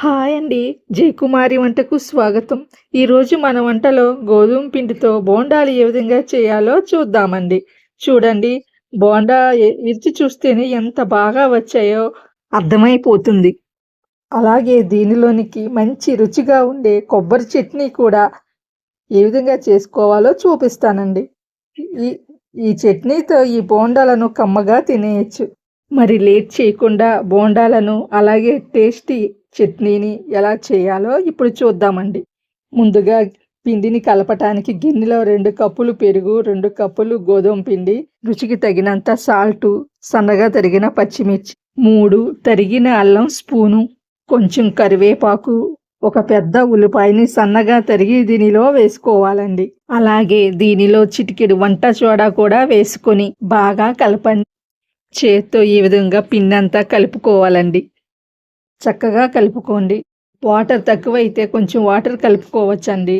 Hi అండి. జయకుమారి వంటకు స్వాగతం. ఈరోజు మన వంటలో గోధుమ పిండితో బోండాలు ఏ విధంగా చేయాలో చూద్దామండి. చూడండి. బోండా ఎ- విరిచి చూస్తేనే ఎంత బాగా వచ్చాయో అర్థమైపోతుంది. అలాగే దీనిలోనికి మంచి రుచిగా ఉండే కొబ్బరి చట్నీ కూడా ఏ విధంగా చేసుకోవాలో చూపిస్తానండి. ఈ ఈ చట్నీతో ఈ బోండాలను కమ్మగా తినేయచ్చు. మరి లేట్ చేయకుండా బోండాలను అలాగే టేస్టీ చట్నీని ఎలా చేయాలో ఇప్పుడు చూద్దామండి. ముందుగా పిండిని కలపటానికి గిన్నెలో రెండు కప్పులు పెరుగు రెండు కప్పులు గోధుమ పిండి రుచికి తగినంత సాల్టు సన్నగా తరిగిన పచ్చిమిర్చి మూడు తరిగిన అల్లం స్పూను కొంచెం కరివేపాకు ఒక పెద్ద ఉల్లిపాయని సన్నగా తరిగి దీనిలో వేసుకోవాలండి. అలాగే దీనిలో చిటికెడు వంట సోడా కూడా వేసుకొని బాగా కలపండి. చేత్తో ఈ విధంగా పిండి అంతా కలుపుకోవాలండి. చక్కగా కలుపుకోండి. వాటర్ తక్కువైతే కొంచెం వాటర్ కలుపుకోవచ్చండి.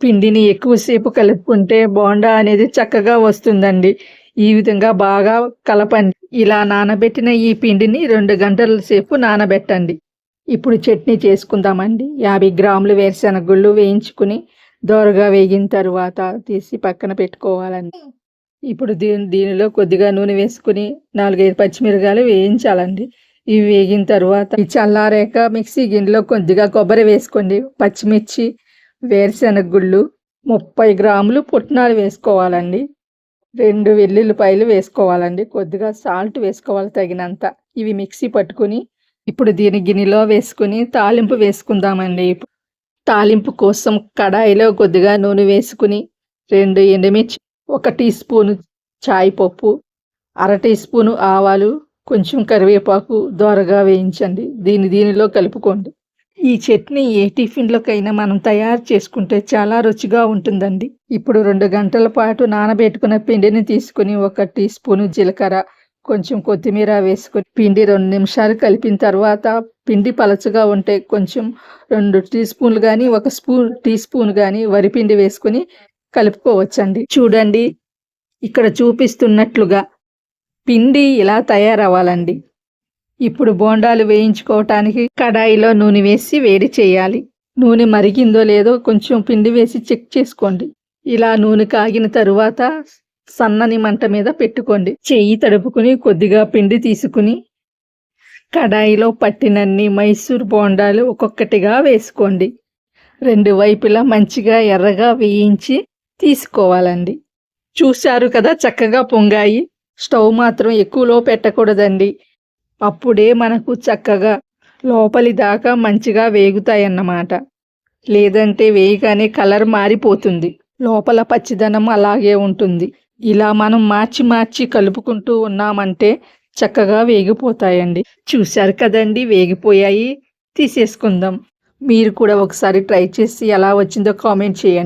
పిండిని ఎక్కువసేపు కలుపుకుంటే బోండా అనేది చక్కగా వస్తుందండి. ఈ విధంగా బాగా కలపండి. ఇలా నానబెట్టిన ఈ పిండిని రెండు గంటల సేపు నానబెట్టండి. ఇప్పుడు చట్నీ చేసుకుందామండి. యాభై గ్రాములు వేరుశనగుళ్ళు వేయించుకుని దోరగా వేగిన తర్వాత తీసి పక్కన పెట్టుకోవాలండి. ఇప్పుడు దీని దీనిలో కొద్దిగా నూనె వేసుకుని నాలుగైదు పచ్చిమిరకాయలు వేయించాలండి. ఇవి వేగిన తర్వాత ఈ చల్లారాక మిక్సీ గిన్నెలో కొద్దిగా కొబ్బరి వేసుకోండి. పచ్చిమిర్చి వేరుశెనగ గుళ్ళు ముప్పై గ్రాములు పుట్నాలు వేసుకోవాలండి. రెండు వెల్లుల్లిపాయలు వేసుకోవాలండి. కొద్దిగా సాల్ట్ వేసుకోవాలి తగినంత. ఇవి మిక్సీ పట్టుకుని ఇప్పుడు దీని గిన్నెలో వేసుకుని తాలింపు వేసుకుందామండి. తాలింపు కోసం కడాయిలో కొద్దిగా నూనె వేసుకుని రెండు ఎండుమిర్చి ఒక టీ స్పూను చాయ్ పప్పు అర టీ స్పూను ఆవాలు కొంచెం కరివేపాకు దోరగా వేయించండి. దీని దీనిలో కలుపుకోండి. ఈ చట్నీ ఏ టిఫిన్లోకైనా మనం తయారు చేసుకుంటే చాలా రుచిగా ఉంటుందండి. ఇప్పుడు రెండు గంటల పాటు నానబెట్టుకున్న పిండిని తీసుకుని ఒక టీ స్పూను జీలకర్ర కొంచెం కొత్తిమీర వేసుకొని పిండి రెండు నిమిషాలు కలిపిన తర్వాత పిండి పలచగా ఉంటే కొంచెం రెండు టీ స్పూన్లు కానీ ఒక స్పూన్ టీ స్పూన్ కానీ వరిపిండి వేసుకొని కలుపుకోవచ్చండి. చూడండి ఇక్కడ చూపిస్తున్నట్లుగా పిండి ఇలా తయారవ్వాలండి. ఇప్పుడు బోండాలు వేయించుకోవటానికి కడాయిలో నూనె వేసి వేడి చేయాలి. నూనె మరిగిందో లేదో కొంచెం పిండి వేసి చెక్ చేసుకోండి. ఇలా నూనె కాగిన తరువాత సన్నని మంట మీద పెట్టుకోండి. చెయ్యి తడుపుకుని కొద్దిగా పిండి తీసుకుని కడాయిలో పట్టినన్ని మైసూర్ బోండాలు ఒక్కొక్కటిగా వేసుకోండి. రెండు వైపులా మంచిగా ఎర్రగా వేయించి తీసుకోవాలండి. చూశారు కదా చక్కగా పొంగాయి. స్టవ్ మాత్రం ఎక్కువలో పెట్టకూడదండి. అప్పుడే మనకు చక్కగా లోపలి దాకా మంచిగా వేగుతాయన్నమాట. లేదంటే వేయగానే కలర్ మారిపోతుంది. లోపల పచ్చిదనం అలాగే ఉంటుంది. ఇలా మనం మార్చి మార్చి కలుపుకుంటూ ఉన్నామంటే చక్కగా వేగిపోతాయండి. చూశారు కదండి వేగిపోయాయి. తీసేసుకుందాం. మీరు కూడా ఒకసారి ట్రై చేసి ఎలా వచ్చిందో కామెంట్ చేయండి.